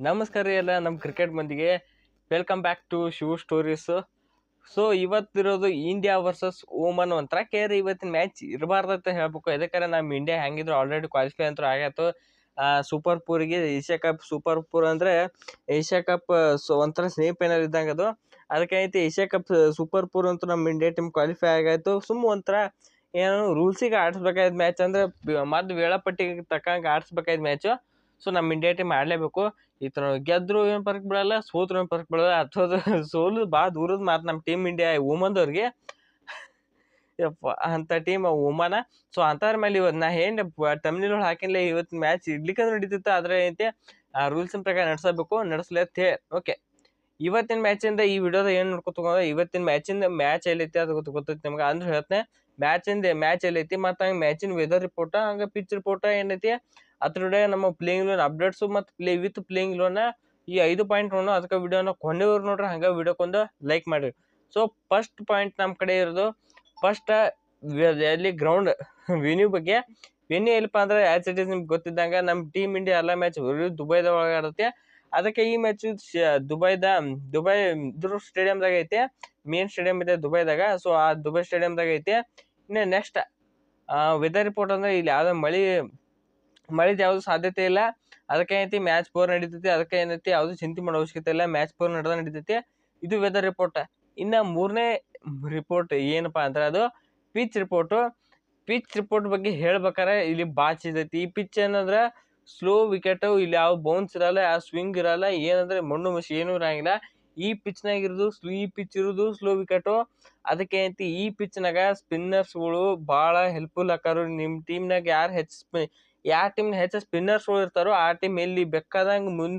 ನಮಸ್ಕಾರ ರೀ ಎಲ್ಲ ನಮ್ಮ ಕ್ರಿಕೆಟ್ ಮಂದಿಗೆ. Welcome back to Shiva stories so ಇವತ್ತಿರೋದು India versus Oman ಒಂಥರ ಕೇರಿ ಇವತ್ತಿನ ಮ್ಯಾಚ್ ಇರಬಾರ್ದಂತ ಹೇಳ್ಬೇಕು. ಯಾಕಂದ್ರೆ ನಮ್ಮ ಇಂಡಿಯಾ ಹೆಂಗಿದ್ರು ಆಲ್ರೆಡಿ ಕ್ವಾಲಿಫೈ ಅಂತೂ ಆಗೈತು ಸೂಪರ್ ಪೂರಿಗೆ ಏಷ್ಯಾ ಕಪ್ ಸೂಪರ್ ಪೂರ್ ಅಂದರೆ ಏಷ್ಯಾ ಕಪ್ ಸೊ ಒಂಥರ ಫೈನಲ್ ಇದ್ದಂಗೆ ಅದು. ಅದಕ್ಕೆ ಏಷ್ಯಾ ಕಪ್ ಸೂಪರ್ ಪೂರ್ ಅಂತೂ ನಮ್ಮ ಇಂಡಿಯಾ ಟೀಮ್ ಕ್ವಾಲಿಫೈ ಆಗಾಯಿತು ಸುಮ್ಮ ಒಂಥರ ಏನು ರೂಲ್ಸಿಗೆ ಆಡಿಸ್ಬೇಕಾಯ್ತು ಮ್ಯಾಚ್ ಅಂದ್ರೆ ಮೊದ್ಲು ವೇಳಾಪಟ್ಟಿಗೆ ತಕ್ಕಂಗೆ ಆಡಿಸ್ಬೇಕಾಯ್ತು ಮ್ಯಾಚು ಸೊ ನಮ್ಮ ಇಂಡಿಯಾ ಟೀಮ್ ಆಡಲೇಬೇಕು. ಈ ಥರ ಗೆದ್ರು ಏನು ಪರ್ಕ್ ಬಿಡಲ್ಲ, ಸೋತ್ರು ಏನು ಪರ್ಕ್ ಬಿಡಲ್ಲ. ಅಥವಾ ಸೋಲು ಭಾಳ ದೂರದ ಮಾತು ನಮ್ಮ ಟೀಮ್ ಇಂಡಿಯಾ ವುಮನ್ದವ್ರಿಗೆ ಯಪ್ಪ ಅಂಥ ಟೀಮ್ ವುಮನ ಸೊ ಅಂಥವ್ರ ಮೇಲೆ ಇವತ್ತು ನಾ ಏನು ತಮಿಳು ಹಾಕಿಲ್ಲ ಇವತ್ತು ಮ್ಯಾಚ್ ಇಡ್ಲಿಕ್ಕಂದ್ರೆ ನಡೀತಿತ್ತು. ಆದರೆ ಆ ರೂಲ್ಸಿನ ಪ್ರಕಾರ ನಡ್ಸಬೇಕು ನಡೆಸ್ಲೇತ್ ಓಕೆ ಇವತ್ತಿನ ಮ್ಯಾಚಿಂದ ಈ ವಿಡಿಯೋದ ಏನು ನೋಡ್ಕೊತ ಇವತ್ತಿನ ಮ್ಯಾಚಿಂದ ಮ್ಯಾಚ್ ಎಲ್ಲೈತಿ ಅದು ಗೊತ್ತು ಗೊತ್ತೈತೆ ನಿಮ್ಗೆ. ಅಂದ್ರೆ ಹೇಳ್ತೇನೆ ಮ್ಯಾಚಿಂದ ಮ್ಯಾಚ್ ಎಲ್ಲೈತಿ, ಮತ್ತು ಹಂಗೆ ಮ್ಯಾಚಿನ ವೆದರ್ ರಿಪೋರ್ಟ ಹಂಗೆ ಪಿಚ್ ರಿಪೋರ್ಟ ಏನೈತಿ ಅದ್ರೊಡೆ ನಮ್ಮ ಪ್ಲೇಯಿಂಗ್ ಲೋನ್ ಅಪ್ಡೇಟ್ಸು ಮತ್ತು ಪ್ಲೇ ವಿತ್ ಪ್ಲೇಯಿಂಗ್ ಲೋನ ಈ ಐದು ಪಾಯಿಂಟ್ ನೋಡೋ ಅದಕ್ಕೆ ವಿಡಿಯೋನ ಕೊಂಡೇವ್ರು ನೋಡ್ರಿ, ಹಂಗೆ ವಿಡಿಯೋಕ್ಕೊಂದು ಲೈಕ್ ಮಾಡಿರಿ. ಸೊ ಫಸ್ಟ್ ಪಾಯಿಂಟ್ ನಮ್ಮ ಕಡೆ ಇರೋದು ಫಸ್ಟ್ ಎಲ್ಲಿ ಗ್ರೌಂಡ್ ವೆನ್ಯೂ ಬಗ್ಗೆ. ವೆನ್ಯೂ ಎಲ್ಲಪ್ಪ ಅಂದ್ರೆ ಆ್ಯಸ್ ಇಟ್ ಇಸ್ ನಿಮ್ಗೆ ಗೊತ್ತಿದ್ದಂಗೆ ನಮ್ಮ ಟೀಮ್ ಇಂಡಿಯಾ ಎಲ್ಲ ಮ್ಯಾಚ್ ದುಬೈದ ಒಳಗೆ ಆಡುತ್ತೆ. ಅದಕ್ಕೆ ಈ ಮ್ಯಾಚ್ ದುಬೈದ ದುಬೈ ಇದ್ರ ಸ್ಟೇಡಿಯಮ್ದಾಗ ಐತೆ ಮೇನ್ ಸ್ಟೇಡಿಯಂ ಇದೆ ದುಬೈದಾಗ ಸೊ ಆ ದುಬೈ ಸ್ಟೇಡಿಯಮ್ದಾಗ ಐತೆ. ಇನ್ನು ನೆಕ್ಸ್ಟ್ ವೆದರ್ ರಿಪೋರ್ಟ್ ಅಂದ್ರೆ ಇಲ್ಲಿ ಯಾವುದೋ ಮಳೆ ಮಳೆ ಯಾವುದು ಸಾಧ್ಯತೆ ಇಲ್ಲ. ಅದಕ್ಕೆ ಏನೈತಿ ಮ್ಯಾಚ್ ಪೋರ್ ನಡೀತೈತಿ. ಅದಕ್ಕೆ ಏನೈತಿ, ಯಾವುದು ಚಿಂತೆ ಮಾಡೋ ಅವಶ್ಯಕತೆ ಇಲ್ಲ. ಮ್ಯಾಚ್ ಪೋರ್ ನಡೆದ ನಡೀತೈತಿ. ಇದು ವೆದರ್ ರಿಪೋರ್ಟ್ ಇನ್ನು ಮೂರನೇ ರಿಪೋರ್ಟ್ ಏನಪ್ಪ ಅಂದ್ರೆ ಅದು ಪಿಚ್ ರಿಪೋರ್ಟು ಪಿಚ್ ರಿಪೋರ್ಟ್ ಬಗ್ಗೆ ಹೇಳ್ಬೇಕಾರೆ ಇಲ್ಲಿ ಬಾಚ್ ಇದೈತಿ ಈ ಪಿಚ್ ಏನಂದ್ರೆ ಸ್ಲೋ ವಿಕೆಟು ಇಲ್ಲಿ ಯಾವ ಬೌನ್ಸ್ ಇರಲ್ಲ, ಯಾವ ಸ್ವಿಂಗ್ ಇರಲ್ಲ, ಏನಂದ್ರೆ ಮಣ್ಣು ಮಸಿ ಏನೂ ಇರಂಗಿಲ್ಲ. ಈ ಪಿಚ್ನಾಗ ಇರೋದು, ಸ್ಲೋ ಈ ಪಿಚ್ ಇರೋದು ಸ್ಲೋ ವಿಕೆಟು ಅದಕ್ಕೆ ಏನೈತಿ ಈ ಪಿಚ್ನಾಗ ಸ್ಪಿನ್ನರ್ಸ್ಗಳು ಭಾಳ ಹೆಲ್ಪ್ಫುಲ್ ಆಕಾರು. ನಿಮ್ಮ ಟೀಮ್ನಾಗ ಯಾರು ಹೆಚ್ಚು ಸ್ಪಿ ಯಾವ ಟೀಮ್ ಹೆಚ್ಚು ಸ್ಪಿನ್ನರ್ಸ್ಗಳು ಇರ್ತಾರೋ, ಆ ಟೀಮ್ ಎಲ್ಲಿ ಬೇಕಾದಂಗೆ ಮುನ್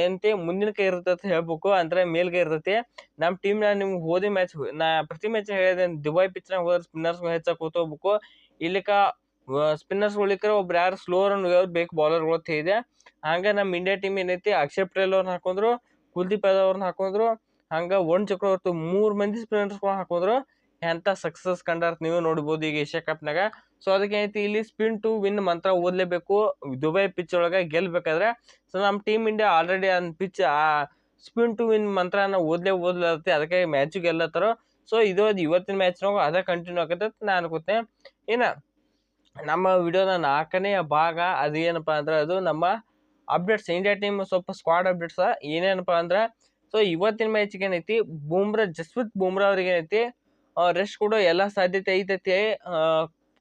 ಏನಂತೆ ಮುಂದಿನ ಕೈ ಇರ್ತೈತೆ ಹೇಳ್ಬೇಕು. ಅಂದ್ರೆ ಮೇಲ್ಗೈ ಇರ್ತೈತಿ. ನಮ್ಮ ಟೀಮ್ನಾಗ ನಿಮ್ಗೆ ಹೋದಿ ಮ್ಯಾಚ್ ನಾ ಪ್ರತಿ ಮ್ಯಾಚ್ ಹೇಳಿದೆ ದುಬೈ ಪಿಚ್ನಾಗ ಹೋದ್ರೆ ಸ್ಪಿನ್ನರ್ಸ್ಗಳು ಹೆಚ್ಚಾಗಿ ಕೂತೋಗ್ಬೇಕು. ಇಲ್ಲಿಕ ಸ್ಪಿನ್ನರ್ಸ್ಗಳಿಕ್ರೆ ಒಬ್ರು ಯಾರು ಸ್ಲೋ ರನ್ ಬೇಕು ಬೌಲರ್ಗಳು ಇದೆ. ಹಂಗೆ ನಮ್ಮ ಇಂಡಿಯಾ ಟೀಮ್ ಏನೈತಿ, ಅಕ್ಷಯ್ ಪಟೇಲ್ ಅವ್ರನ್ನ ಹಾಕೊಂಡ್ರು ಕುಲ್ದೀಪ್ ಅವ್ರನ್ನ ಹಾಕೊಂಡ್ರು ಹಂಗೆ ಒನ್ ಚಕ್ರವರ್ತಿ ಮೂರು ಮಂದಿ ಸ್ಪಿನ್ನರ್ಸ್ಗಳನ್ನ ಹಾಕೊಂಡ್ರು ಎಂಥ ಸಕ್ಸಸ್ ಕಂಡಾರ ನೀವು ನೋಡ್ಬೋದು ಈಗ ಏಷ್ಯಾ ಕಪ್ನಾಗ ಸೊ ಅದಕ್ಕೆ ಏನೈತಿ ಇಲ್ಲಿ ಸ್ಪಿನ್ ಟು ವಿನ್ ಮಂತ್ರ ಓದಲೇಬೇಕು. ದುಬೈ ಪಿಚ್ ಒಳಗೆ ಗೆಲ್ಬೇಕಾದ್ರೆ. ಸೊ ನಮ್ಮ team India already on pitch ಆ ಸ್ಪಿನ್ ಟು ವಿನ್ ಮಂತ್ರನ ಓದ್ಲೇ ಓದ್ಲತ್ತೆ. ಅದಕ್ಕೆ ಮ್ಯಾಚು ಗೆಲ್ಲತ್ತಾರೋ. ಸೊ ಇದು ಇವತ್ತಿನ ಮ್ಯಾಚ್ನಾಗ ಅದೇ ಕಂಟಿನ್ಯೂ ಆಗತ್ತೆ ನಾನು ಅನ್ಕೋತೆ. ಏನು ನಮ್ಮ ವಿಡಿಯೋದ ನಾಲ್ಕನೇ ಭಾಗ ಅದು ಏನಪ್ಪ ಅಂದ್ರೆ ಅದು ನಮ್ಮ ಅಪ್ಡೇಟ್ಸ್ ಇಂಡಿಯಾ ಟೀಮ್ ಸ್ವಲ್ಪ ಸ್ಕ್ವಾಡ್ ಅಪ್ಡೇಟ್ಸ್ ಏನೇನಪ್ಪ ಅಂದ್ರೆ ಸೊ ಇವತ್ತಿನ ಮ್ಯಾಚಿಗೆ ಏನೈತಿ, ಬೂಮ್ರಾ, ಜಸ್ಪ್ರೀತ್ ಬೂಮ್ರಾ ಅವ್ರಿಗೆ ಏನೈತಿ ರೆಸ್ಟ್ ಕೊಡೋ ಎಲ್ಲ ಸಾಧ್ಯತೆ ಐತೈತಿ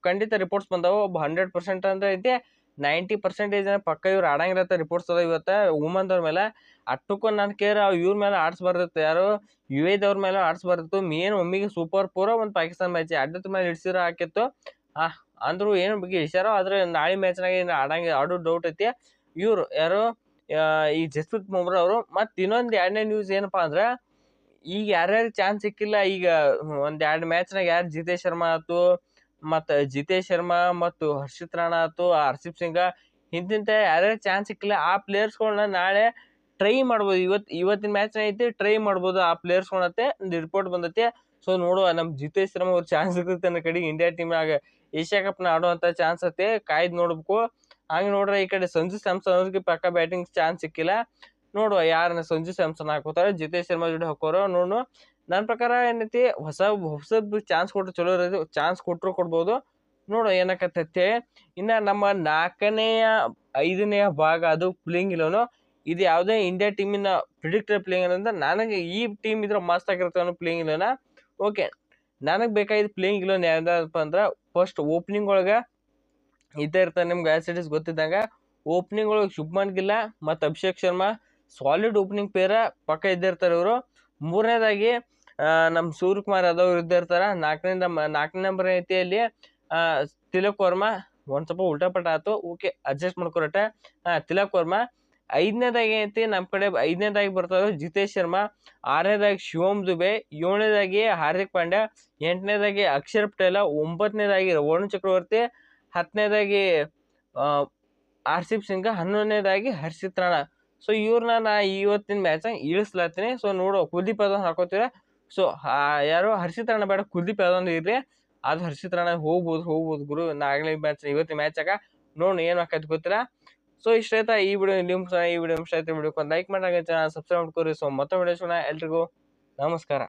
ಖಂಡಿತ ರಿಪೋರ್ಟ್ಸ್ ಬಂದವು ಹಂಡ್ರೆಡ್ ಪರ್ಸೆಂಟ್ ಅಂದ್ರೆ ಐತಿ ನೈಂಟಿ ಪರ್ಸೆಂಟೇಜ್ ಪಕ್ಕ ಇವ್ರು ಆಡಂಗಿರತ್ತೆ ರಿಪೋರ್ಟ್ಸ್ ಅದ ಇವತ್ತು ವುಮನ್ದವ್ರ ಮೇಲೆ. ಅಷ್ಟಕ್ಕೂ ನಾನು ಕೇರ್ ಇವ್ರ ಮೇಲೆ ಆಡಿಸ್ಬಾರ್ದಿತ್ತು ಯಾರು ಯು ಎದವ್ರ ಮೇಲೆ ಆಡಿಸ್ಬಾರ್ದಿತ್ತು ಮೇನ್ ಒಮ್ಮಿಗೆ ಸೂಪರ್ ಪೂರ ಒಂದು ಪಾಕಿಸ್ತಾನ ಮ್ಯಾಚ್ ಅಡ್ಡದ ಮೇಲೆ ಹಿಡ್ಸಿರೋ ಹಾಕಿತ್ತು. ಅಂದ್ರು ಏನು ಬಗ್ಗೆ ಇಳಿಸ್ಯಾರೋ ಆದ್ರೆ ನಾಳೆ ಮ್ಯಾಚ್ನಾಗ ಏನು ಆಡಂಗೆ, ಆಡೋ ಡೌಟ್ ಐತಿ. ಇವರು ಯಾರು ಈ ಜಸ್ಪ್ರೀತ್ ಬುಮ್ರಾ ಅವರು. ಮತ್ತು ಇನ್ನೊಂದು ಎರಡನೇ ನ್ಯೂಸ್ ಏನಪ್ಪಾ ಅಂದ್ರೆ, ಈಗ ಯಾರ್ಯಾರು ಚಾನ್ಸ್ ಸಿಕ್ಕಿಲ್ಲ, ಈಗ ಒಂದು ಎರಡು ಮ್ಯಾಚ್ನಾಗ ಯಾರು ಜಿತೇಶ್ ಶರ್ಮಾ ಆಯ್ತು ಮತ್ತು ಜಿತೇಶ್ ಶರ್ಮಾ ಮತ್ತು ಹರ್ಷಿತ್ ರಾಣಾ ಆಯ್ತು ಹರ್ಷಿಪ್ ಸಿಂಗ ಇಂತಿಂತ ಯಾರ್ಯಾರು ಚಾನ್ಸ್ ಸಿಕ್ಕಿಲ್ಲ, ಆ ಪ್ಲೇಯರ್ಸ್ಗಳನ್ನ ನಾಳೆ ಟ್ರೈ ಮಾಡ್ಬೋದು. ಇವತ್ತು, ಇವತ್ತಿನ ಮ್ಯಾಚ್ನ ಐತಿ ಟ್ರೈ ಮಾಡ್ಬೋದು ಆ ಪ್ಲೇಯರ್ಸ್ಗಳತ್ತೆ ರಿಪೋರ್ಟ್ ಬಂದೈತೆ. ಸೊ ನೋಡುವ ನಮ್ಮ ಜಿತೇಶ್ ಶರ್ಮಾ ಅವ್ರ ಚಾನ್ಸ್ ಸಿಗುತ್ತೆ ಅನ್ನೋ ಕಡೆಗೆ ಇಂಡಿಯಾ ಟೀಮ್ನಾಗ ಏಷ್ಯಾ ಕಪ್ನ ಆಡುವಂಥ ಚಾನ್ಸ್ ಐತೆ. ಕಾಯ್ದು ನೋಡ್ಬೇಕು. ಹಂಗೆ ನೋಡ್ರೆ ಈ ಕಡೆ ಸಂಜು ಸ್ಯಾಮ್ಸನ್ ಅವ್ರಿಗೆ ಪಕ್ಕ ಬ್ಯಾಟಿಂಗ್ ಚಾನ್ಸ್ ಸಿಕ್ಕಿಲ್ಲ. ನೋಡುವ ಯಾರನ್ನ ಸಂಜು ಸ್ಯಾಮ್ಸನ್ ಹಾಕೋತಾರೆ ಜಿತೇಶ್ ಶರ್ಮಾ ಜೋಡಿ ಹಾಕೋರು ನೋಡು ನನ್ನ ಪ್ರಕಾರ ಏನೈತಿ, ಹೊಸ ಹೊಸದು ಚಾನ್ಸ್ ಕೊಟ್ಟರು ಚಲೋ ಇರೋದು ಚಾನ್ಸ್ ಕೊಟ್ಟರು ಕೊಡ್ಬೋದು. ನೋಡು ಏನಕ್ಕತ್ತೈತೆ ಇನ್ನು ನಮ್ಮ ನಾಲ್ಕನೆಯ, ಐದನೆಯ ಭಾಗ ಅದು ಪ್ಲೇಯಿಂಗ್ ಇಲ್ಲವನು ಇದು ಯಾವುದೇ ಇಂಡಿಯಾ ಟೀಮಿನ ಪ್ರಿಡಿಕ್ಟರ್ ಪ್ಲೇಯಿಂಗ್ ಅಂದ್ರೆ ನನಗೆ ಈ ಟೀಮ್ ಇದ್ರೆ ಮಸ್ತ್ ಆಗಿರುತ್ತೆ ಅನ್ನೋ ಪ್ಲೇಯಿಂಗ್ ಇಲ್ಲನ ಓಕೆ ನನಗೆ ಬೇಕಾಗಿದ್ದು ಪ್ಲೇಯಿಂಗ್ ಇಲ್ಲೋನ್ ಯಾವ್ದಪ್ಪ ಅಂದ್ರೆ ಫಸ್ಟ್ ಓಪನಿಂಗ್ ಒಳಗೆ ಇದ್ದೇ ಇರ್ತಾರೆ ನಿಮ್ಗೆ ಆ್ಯಸ್ ಗೊತ್ತಿದ್ದಂಗೆ. ಓಪನಿಂಗ್ ಒಳಗೆ ಶುಭ್ಮನ್ ಗಿಲ್ಲ ಮತ್ತು ಅಭಿಷೇಕ್ ಶರ್ಮಾ ಸಾಲಿಡ್ ಓಪನಿಂಗ್ ಪೇರ ಪಕ್ಕ ಇದ್ದೇ ಇರ್ತಾರೆ ಇವರು. ಮೂರನೇದಾಗಿ ನಮ್ಮ ಸೂರ್ಯಕುಮಾರ್ ಯಾದವ್ ಇದ್ದೇ ಇರ್ತಾರೆ. ನಾಲ್ಕನೇ ನಾಲ್ಕನೇ ನಂಬರ್ ಐತಿ ಅಲ್ಲಿ ತಿಲಕ್ ವರ್ಮಾ. ಒಂದು ಸ್ವಲ್ಪ ಉಲ್ಟಾಪಟ ಆಯ್ತು ಓಕೆ ಅಡ್ಜಸ್ಟ್ ಮಾಡ್ಕೊರಟ್ಟೆ ಹಾಂ ತಿಲಕ್ ವರ್ಮಾ. ಐದನೇದಾಗಿ ಐತಿ ನಮ್ಮ ಕಡೆ ಐದನೇದಾಗಿ ಬರ್ತಾರೆ ಜಿತೇಶ್ ಶರ್ಮಾ. ಆರನೇದಾಗಿ ಶಿವಮ್ ದುಬೆ. ಏಳನೇದಾಗಿ ಹಾರ್ದಿಕ್ ಪಾಂಡ್ಯ. ಎಂಟನೇದಾಗಿ ಅಕ್ಷರ್ ಪಟೇಲ. ಒಂಬತ್ತನೇದಾಗಿ ವರುಣ್ ಚಕ್ರವರ್ತಿ. ಹತ್ತನೇದಾಗಿ ಆರ್ಸಿಪ್ ಸಿಂಗ್ ಹನ್ನೊಂದನೇದಾಗಿ ಹರ್ಷಿತ್ ರಾಣಾ ಸೊ ಇವ್ರನ್ನ ನಾ ಇವತ್ತಿನ ಮ್ಯಾಚಾಗ ಇಳಿಸ್ಲತ್ತೀನಿ. ಸೊ ನೋಡು, ಕುಲ್ದೀಪ್ ಯಾದವ್ ಹಾಕೋತೀರ? ಸೊ ಯಾರು ಹರ್ಷಿತ್ ರಾಣಾ ಬೇಡ, ಕುಲ್ದೀಪ್ ಯಾದವ್ ಇರಲಿ. ಅದು ಹರ್ಷಿತ್ ರಾಣಾ ಹೋಗ್ಬೋದು ಹೋಗ್ಬೋದು ಗುರು. ನಾಗಲೇ ಮ್ಯಾಚ್ ಇವತ್ತಿನ ಮ್ಯಾಚಾಗ ನೋಡು, ಏನು ಆಕೈತಿ ಗೊತ್ತಿಲ್ಲ. ಸೊ ಇಷ್ಟ ಆಯ್ತಾ ಈ ವಿಡಿಯೋ ನಿಮ್ಮ ಈ ವಿಡಿಯೋ ಇಷ್ಟ ಆಯ್ತು ವಿಡಿಯೋ ಒಂದು ಲೈಕ್ ಮಾಡಿ ಚಾನಲ್ ಸಬ್ಸ್ಕ್ರೈಬ್ ಮಾಡ್ಕೊರಿ ಸೊ ಮತ್ತೊಮ್ಮೆ ಎಲ್ರಿಗೂ ನಮಸ್ಕಾರ.